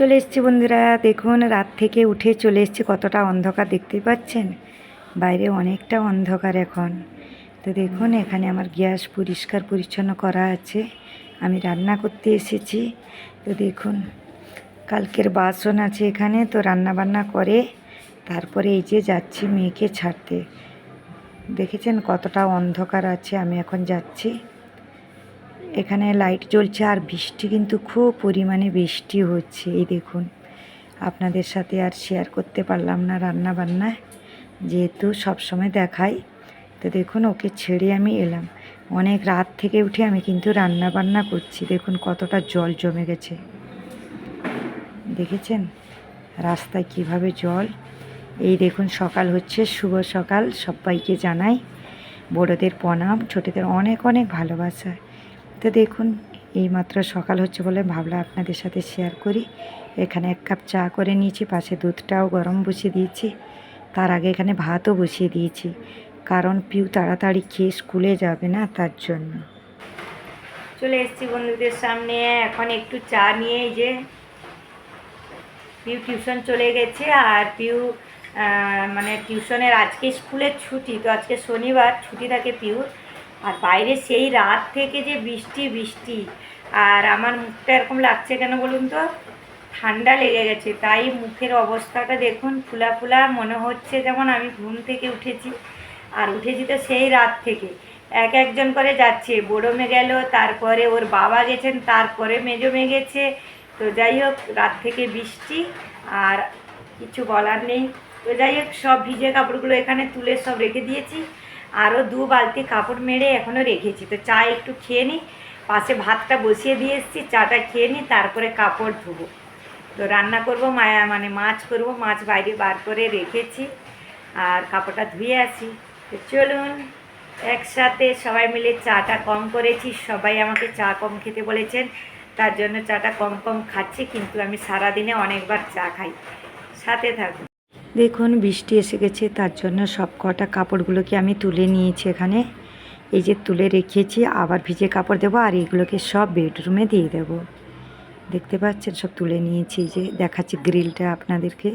চলে এসছি বন্ধুরা। দেখুন, রাত থেকে উঠে চলে এসছি। কতটা অন্ধকার দেখতেই পাচ্ছেন? বাইরে অনেকটা অন্ধকার এখন। তো দেখুন, এখানে আমার গ্যাস পরিষ্কার পরিচ্ছন্ন করা আছে। আমি রান্না করতে এসেছি। তো দেখুন, কালকের বাসন আছে এখানে। তো রান্না বান্না করে তারপরে এই যে যাচ্ছি মেয়েকে ছাড়তে। দেখেছেন কতটা অন্ধকার আছে? আমি এখন যাচ্ছি। এখানে লাইট জ্বলছে আর বৃষ্টি কিন্তু খুব পরিমাণে বৃষ্টি হচ্ছে, এই দেখুন। আপনাদের সাথে আর শেয়ার করতে পারলাম না রান্না বান্না যেহেতু সবসময় দেখাই। তো দেখুন, ওকে ছেড়ে আমি এলাম। অনেক রাত থেকে উঠে আমি কিন্তু রান্না বান্না করছি, দেখুন কতটা জল জমে গেছে। দেখেছেন? রাস্তায় কীভাবে জল। এই দেখুন, সকাল হচ্ছে, শুভ সকাল সবাইকে জানাই। বড়োদের প্রণাম, ছোটোদের অনেক অনেক ভালোবাসা। তো দেখুন, এইমাত্র সকাল হচ্ছে বলে ভাবলাম আপনাদের সাথে শেয়ার করি। এখানে এক কাপ চা করে নিয়েছি, পাশে দুধটাও গরম বসিয়ে দিয়েছি। তার আগে এখানে ভাতও বসিয়ে দিয়েছি। কারণ পিউ তাড়াতাড়ি খেয়ে স্কুলে যাবে না, তার জন্য। চলে এসেছি বন্ধুদের সামনে, এখন একটু চা নিয়ে যে পিউ টিউশন চলে গেছে আর পিউ মানে টিউশনের আজকে স্কুলের ছুটি, তো আজকে শনিবার ছুটি থাকে পিউর। আর বাইরে সেই রাত থেকে যে বৃষ্টি বৃষ্টি। আর আমার মুখটা এরকম লাগছে কেন বলুন তো? ঠান্ডা লেগে গেছে, তাই মুখের অবস্থাটা দেখুন, ফুলা ফুলা মনে হচ্ছে যেমন আমি ঘুম থেকে উঠেছি। আর উঠেছি তো সেই রাত থেকে। এক একজন করে যাচ্ছে বড়ো গেল, তারপরে ওর বাবা গেছেন, তারপরে মেজো মেয়ে গেছে। তো যাই হোক, রাত থেকে বৃষ্টি, আর কিছু বলার নেই। তো যাই হোক, সব ভিজে কাপড়গুলো এখানে তুলে সব রেখে দিয়েছি। আরও দু বালতি কাপড় মেরে এখনও রেখেছি। তো চা একটু খেয়ে নিই পাশে ভাতটা বসিয়ে দিয়ে এসেছি, চাটা খেয়ে নিই তারপরে কাপড় ধুবো। তো রান্না করব, মায়া মানে মাছ করব, মাছ বাইরে বার করে রেখেছি, আর কাপড়টা ধুয়ে আসি। তো চলুন, একসাথে সবাই মিলে চাটা কম করেছি। সবাই আমাকে চা কম খেতে বলেছেন, তার জন্য চাটা কম কম খাচ্ছি, কিন্তু আমি সারাদিনে অনেকবার চা খাই। সাথে থাকুন। দেখুন, বৃষ্টি এসে গেছে, তার জন্য সব কটা কাপড়গুলোকে আমি তুলে নিয়েছি এখানে। এই যে তুলে রেখেছি, আবার ভিজে কাপড় দেবো, আর এগুলোকে সব বেডরুমে দিয়ে দেবো। দেখতে পাচ্ছেন, সব তুলে নিয়েছি যে দেখাচ্ছি গ্রিলটা আপনাদেরকে।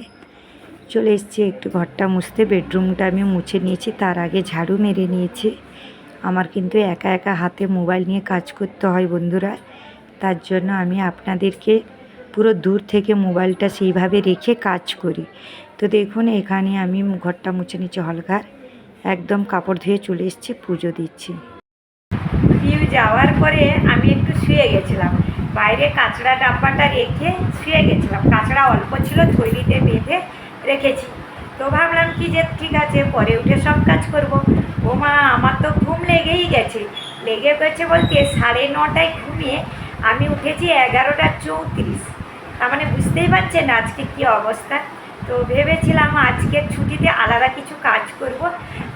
চলে এসেছি, একটু ঘরটা মুছতে, বেডরুমটা আমি মুছে নিয়েছি, তার আগে ঝাড়ু মেরে নিয়েছি। আমার কিন্তু একা একা হাতে মোবাইল নিয়ে কাজ করতে হয় বন্ধুরা, তার জন্য আমি আপনাদেরকে পুরো দূর থেকে মোবাইলটা সেইভাবে রেখে কাজ করি। তো দেখুন, এখানে আমি ঘরটা মুছে নিচ্ছি, হলঘর। একদম কাপড় ধুয়ে চলে এসেছি, পুজো দিচ্ছি। পিউ যাওয়ার পরে আমি একটু শুয়ে গেছিলাম। বাইরে কাঁচড়া ডাব্বাটা রেখে শুয়ে গেছিলাম। কাঁচড়া অল্প ছিল, থৈলিতে বেঁধে রেখেছি। তো ভাবলাম কি যে ঠিক আছে, পরে উঠে সব কাজ করব। ও মা, আমার তো ঘুম লেগেই গেছে। লেগে গেছে বলতে সাড়ে নটায় ঘুমিয়ে আমি উঠেছি এগারোটা চৌত্রিশ। তার মানে বুঝতেই পারছেন আজকে কি অবস্থা? তো ভেবেছিলাম আজকের ছুটিতে আলাদা কিছু কাজ করব।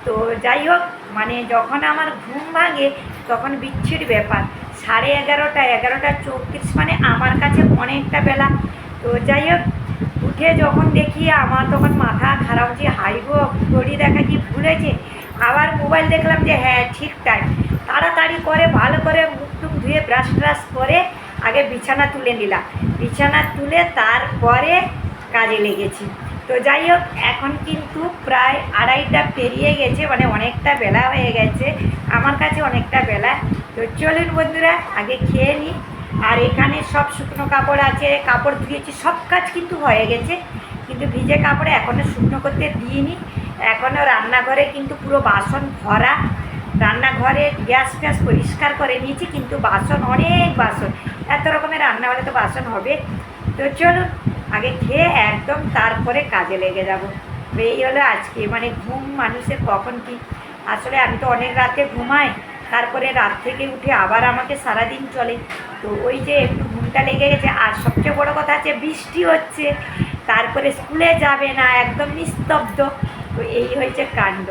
তো যাই হোক মানে যখন আমার ঘুম ভাঙে তখন বিচ্ছির ব্যাপার। সাড়ে এগারোটা এগারোটা চৌত্রিশ মানে আমার কাছে অনেকটা বেলা। তো যাই হোক, উঠে যখন দেখি আমার তখন মাথা খারাপ যে, হাই গো, ঘড়ি দেখা কি ভুলেছে আবার মোবাইল দেখলাম যে হ্যাঁ ঠিক টাইম তাড়াতাড়ি করে, ভালো করে মুখ টুক ধুয়ে ব্রাশ ট্রাশ করে আগে বিছানা তুলে নিলাম। বিছানা তুলে তারপরে কাজে লেগেছি। তো যাই হোক এখন কিন্তু প্রায় আড়াইটা পেরিয়ে গেছে মানে অনেকটা বেলা হয়ে গেছে, আমার কাছে অনেকটা বেলা। তো চলুন বন্ধুরা, আগে খেয়ে নিই। আর এখানে সব শুকনো কাপড় আছে, কাপড় ধুয়েছি, সব কাজ কিন্তু হয়ে গেছে। কিন্তু ভিজে কাপড়ে এখনও শুকনো করতে দিইনি। এখনও রান্নাঘরে কিন্তু পুরো বাসন ভরা। রান্নাঘরে গ্যাস ফ্যাস পরিষ্কার করে নিয়েছি, কিন্তু বাসন, অনেক বাসন। এত রকমের রান্নাঘরে তো বাসন হবে। তো চলুন আগে খেয়ে একদম তারপরে কাজে লেগে যাব। এই হলো আজকে। মানে ঘুম মানুষের কখন কি? আসলে আমি তো অনেক রাতে ঘুমাই, তারপরে রাত থেকে উঠে আবার আমাকে সারাদিন চলে। তো ওই যে একটু ঘুমটা লেগে গেছে, আর সবচেয়ে বড় কথা আছে বৃষ্টি হচ্ছে। তারপরে স্কুলে যাবে না, একদম নিস্তব্ধ। তো এই হয়েছে কাণ্ড।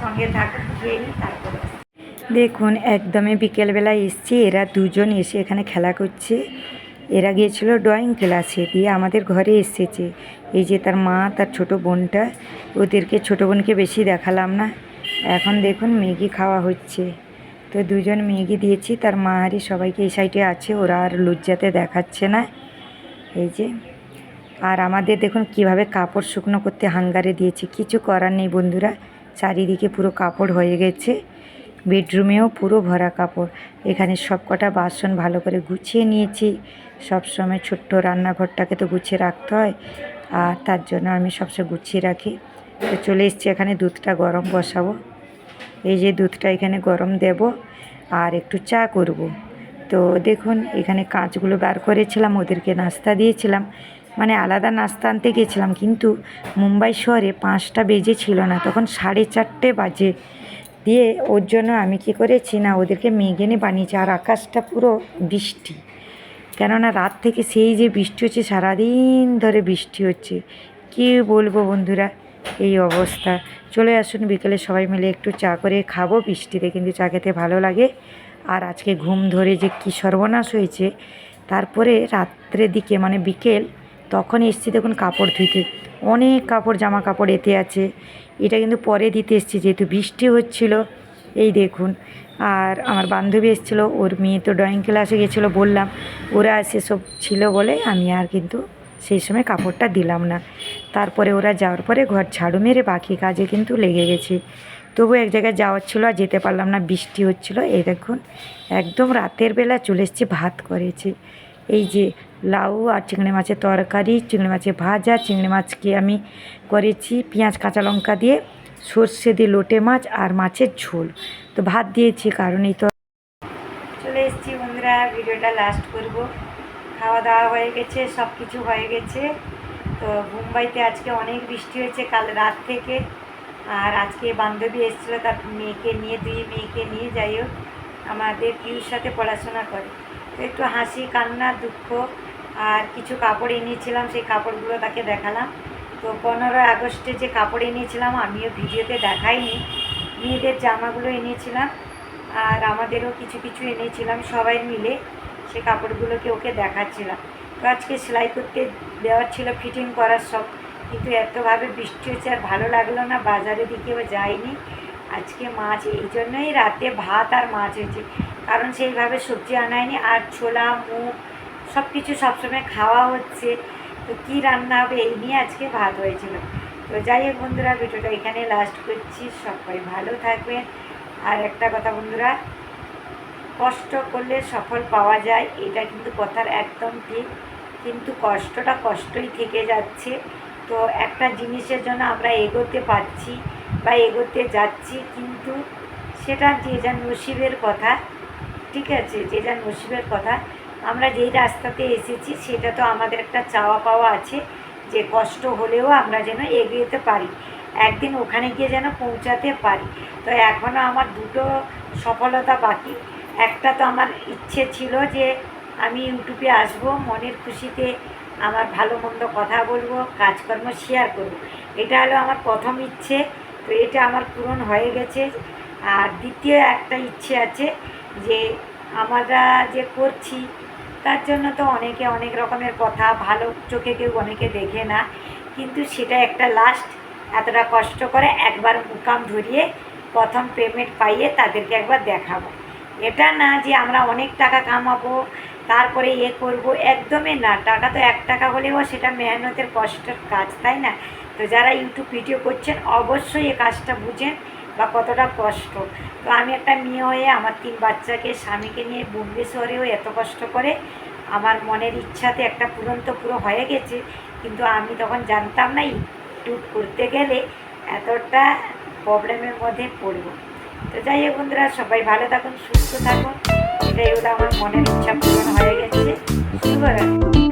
সঙ্গে থাকুন, খেয়ে তারপরে দেখুন, একদমই বিকেলবেলা এসছি, এরা দুজন এসে এখানে খেলা করছে। এরা গিয়েছিল ড্রয়িং ক্লাসে দিয়ে আমাদের ঘরে এসেছে। এই যে তার মা, তার ছোট বোনটা, ওদেরকে ছোট বোনকে বেশি দেখালাম না। এখন দেখুন ম্যাগি খাওয়া হচ্ছে। তো দুজন ম্যাগি দিয়েছি, তার মা হারি সবাইকে এই সাইডে আছে, ওরা আর লজ্জাতে দেখাচ্ছে না। এই যে, আর আমাদের দেখুন কীভাবে কাপড় শুকনো করতে হাঙ্গারে দিয়েছি, কিছু করার নেই বন্ধুরা। চারিদিকে পুরো কাপড় হয়ে গেছে। বেডরুমেও পুরো ভরা কাপড়। এখানে সব কটা বাসন ভালো করে গুছিয়ে নিয়েছি। সব সময় ছোট্ট রান্নাঘরটাকে তো গুছিয়ে রাখতে হয়। আর তার জন্য আমি সবসময় গুছিয়ে রাখি। তো চলে এসেছি এখানে দুধটা গরম বসাবো। এই যে দুধটা এখানে গরম দেব আর একটু চা করব। তো দেখুন, এখানে কাঁচগুলো বার করেছিলাম, ওদেরকে নাস্তা দিয়েছিলাম। মানে আলাদা নাস্তা আনতে গেছিলাম, কিন্তু মুম্বাই শহরে পাঁচটা বেজে ছিল না, তখন সাড়ে চারটে বাজে। দিয়ে ওর জন্য আমি কি করেছি না, ওদেরকে মেঘেনে বানিয়েছি। আর আকাশটা পুরো বৃষ্টি। কেননা রাত থেকে সেই যে বৃষ্টি হচ্ছে, সারাদিন ধরে বৃষ্টি হচ্ছে। কি বলব বন্ধুরা, এই অবস্থা। চলে আসুন বিকেলে সবাই মিলে একটু চা করে খাব। বৃষ্টিতে কিন্তু চা খেতে ভালো লাগে। আর আজকে ঘুম ধরে যে কী সর্বনাশ হয়েছে, তারপরে রাত্রের দিকে মানে বিকেল, তখন এসছি দেখুন কাপড় ধুইতে। অনেক কাপড় জামা কাপড় এতে আছে। এটা কিন্তু পরে দিতে এসছি, যেহেতু বৃষ্টি হচ্ছিল। এই দেখুন, আর আমার বান্ধবী এসেছিল, ওর মেয়ে তো ড্রয়িং ক্লাসে গেছিল বললাম। ওরা সেসব ছিল বলে আমি আর কিন্তু সেই সময় কাপড়টা দিলাম না। তারপরে ওরা যাওয়ার পরে ঘর ঝাড়ু মেরে বাকি কাজে কিন্তু লেগে গেছি। তবু এক জায়গায় যাওয়ার ছিল আর যেতে পারলাম না, বৃষ্টি হচ্ছিল। এই দেখুন, একদম রাতের বেলা চলে এসেছি, ভাত করেছি। এই যে লাউ আর চিংড়ি মাছের তরকারি, চিংড়ি মাছের ভাজা, চিংড়ি মাছকে আমি করেছি পেঁয়াজ, কাঁচা লঙ্কা দিয়ে, সর্ষে দিয়ে লোটে মাছ আর মাছের ঝোল। তো ভাত দিয়েছি, কারণ এই তো চলে এসেছি বন্ধুরা, ভিডিওটা লাস্ট করব। খাওয়া দাওয়া হয়ে গেছে সব কিছু হয়ে গেছে। তো মুম্বাইতে আজকে অনেক বৃষ্টি হয়েছে কাল রাত থেকে। আর আজকে বান্ধবী এসেছিল তার মেয়েকে নিয়ে, দুই মেয়েকে নিয়ে, যাই হোক, আমাদের পিউর সাথে পড়াশোনা করে। তো একটু হাসি, কান্না, দুঃখ আর কিছু কাপড় এনেছিলাম, সেই কাপড়গুলো তাকে দেখালাম। তো পনেরোই আগস্টে যে কাপড় এনেছিলাম, আমিও ভিডিওতে দেখাইনি। মেয়েদের জামাগুলো এনেছিলাম আর আমাদেরও কিছু কিছু এনেছিলাম, সবাই মিলে সে কাপড়গুলোকে ওকে দেখাচ্ছিলাম। তো আজকে সেলাই করতে দেওয়ার ছিল, ফিটিং করার সব, কিন্তু এতভাবে বৃষ্টি হচ্ছে আর ভালো লাগল না, বাজারের দিকেও যাইনি। আজকে মাছ, এই জন্যই রাতে ভাত আর মাছ হয়েছে। কারণ সেইভাবে সবজি আনায়নি আর ছোলা, মুগ সব কিছু সবসময় খাওয়া হচ্ছে। তো কী রান্না হবে এই নিয়ে আজকে ভাত হয়েছিল। তো যাই হোক বন্ধুরা, ভিডিওটা এখানে লাস্ট করছি। সবাই ভালো থাকবেন। আর একটা কথা বন্ধুরা, কষ্ট করলে সফল পাওয়া যায়, এটা কিন্তু কথার একদম ঠিক। কিন্তু কষ্টটা কষ্টই থেকে যাচ্ছে। তো একটা জিনিসের জন্য আমরা এগোতে পারছি বা এগোতে যাচ্ছি, কিন্তু সেটা যে যার নসিবের কথা ঠিক আছে, যেটা নসিবের কথা। আমরা যেই রাস্তাতে এসেছি, সেটা তো আমাদের একটা চাওয়া পাওয়া আছে যে কষ্ট হলেও আমরা যেন এগিয়েতে পারি। একদিন ওখানে গিয়ে যেন পৌঁছাতে পারি। তো এখনও আমার দুটো সফলতা বাকি। একটা তো আমার ইচ্ছে ছিল যে আমি ইউটিউবে আসব, মনের খুশিতে আমার ভালো মন্দ কথা বলব, কাজকর্ম শেয়ার করব। এটা হলো আমার প্রথম ইচ্ছে। তো এটা আমার পূরণ হয়ে গেছে। আর দ্বিতীয় একটা ইচ্ছে আছে যে আমরা যে করছি, তার জন্য তো অনেকে অনেক রকমের কথা, ভালো চোখে কেউ অনেকে দেখে না। কিন্তু সেটা একটা লাস্ট এতটা কষ্ট করে একবার মুকাম ধরিয়ে প্রথম পেমেন্ট পাইয়ে তাদেরকে একবার দেখাবো। এটা না যে আমরা অনেক টাকা কামাবো, তারপরে ইয়ে করব, একদমই না। টাকা তো এক টাকা হলেও সেটা মেহনতের কষ্টের কাজ, তাই না? তো যারা ইউটিউব ভিডিও করছেন, অবশ্যই এই কাজটা বুঝেন। বা কতটা কষ্ট। তো আমি একটা মেয়ে হয়ে আমার তিন বাচ্চাকে, স্বামীকে নিয়ে বোম্বে শহরেও এত কষ্ট করে আমার মনের ইচ্ছাতে একটা পূরণ তো পুরো হয়ে গেছে। কিন্তু আমি তখন জানতাম না ইউটিউব করতে গেলে এতটা প্রবলেমের মধ্যে পড়ব। তো যাই হোক বন্ধুরা, সবাই ভালো থাকুন, সুস্থ থাকুন। এটাই হলো আমার মনের ইচ্ছা পূরণ হয়ে গেছে। শুভরাত্রি।